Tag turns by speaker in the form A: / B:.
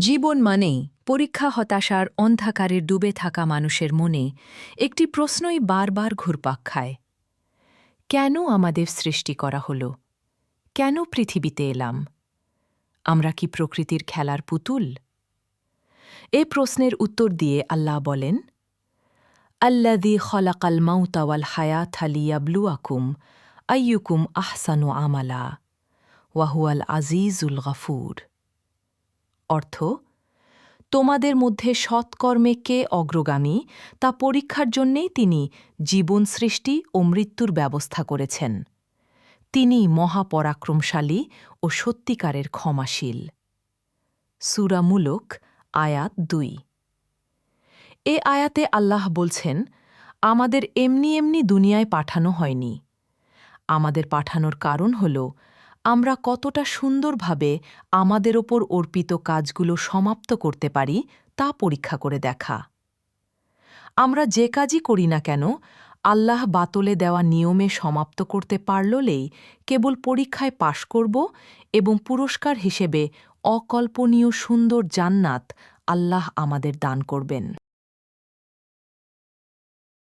A: জীবন মানেই পরীক্ষা হতাশার অন্ধকারে ডুবে থাকা মানুষের মনে একটি প্রশ্নই বারবার ঘুরপাক খায়। কেন আমাদের সৃষ্টি করা হল? কেন পৃথিবীতে এলাম? আমরা কি প্রকৃতির খেলার পুতুল? এ প্রশ্নের উত্তর দিয়ে আল্লাহ বলেন আল্লাদি খলাকাল মাউতাওয়াল হায়াত হালিয়াবলুয়াকুম আইয়ুকুম আহসানু আমালা ওয়াহুয়াল আজিজুল গফুর। অর্থ, তোমাদের মধ্যে সৎকর্মে কে অগ্রগামী, তা পরীক্ষার জন্যেই তিনি জীবন সৃষ্টি ও মৃত্যুর ব্যবস্থা করেছেন। তিনি মহাপরাক্রমশালী ও সত্যিকারের ক্ষমাশীল। সুরামূলক আয়াত দুই। এ আয়াতে আল্লাহ বলছেন, আমাদের এমনি এমনি দুনিয়ায় পাঠানো হয়নি। আমাদের পাঠানোর কারণ হল আমরা কতটা সুন্দরভাবে আমাদের ওপর অর্পিত কাজগুলো সমাপ্ত করতে পারি তা পরীক্ষা করে দেখা। আমরা যে কাজই করি না কেন, আল্লাহ বাতলে দেওয়া নিয়মে সমাপ্ত করতে পারললেই কেবল পরীক্ষায় পাশ করব এবং পুরস্কার হিসেবে অকল্পনীয় সুন্দর জান্নাত আল্লাহ আমাদের দান করবেন।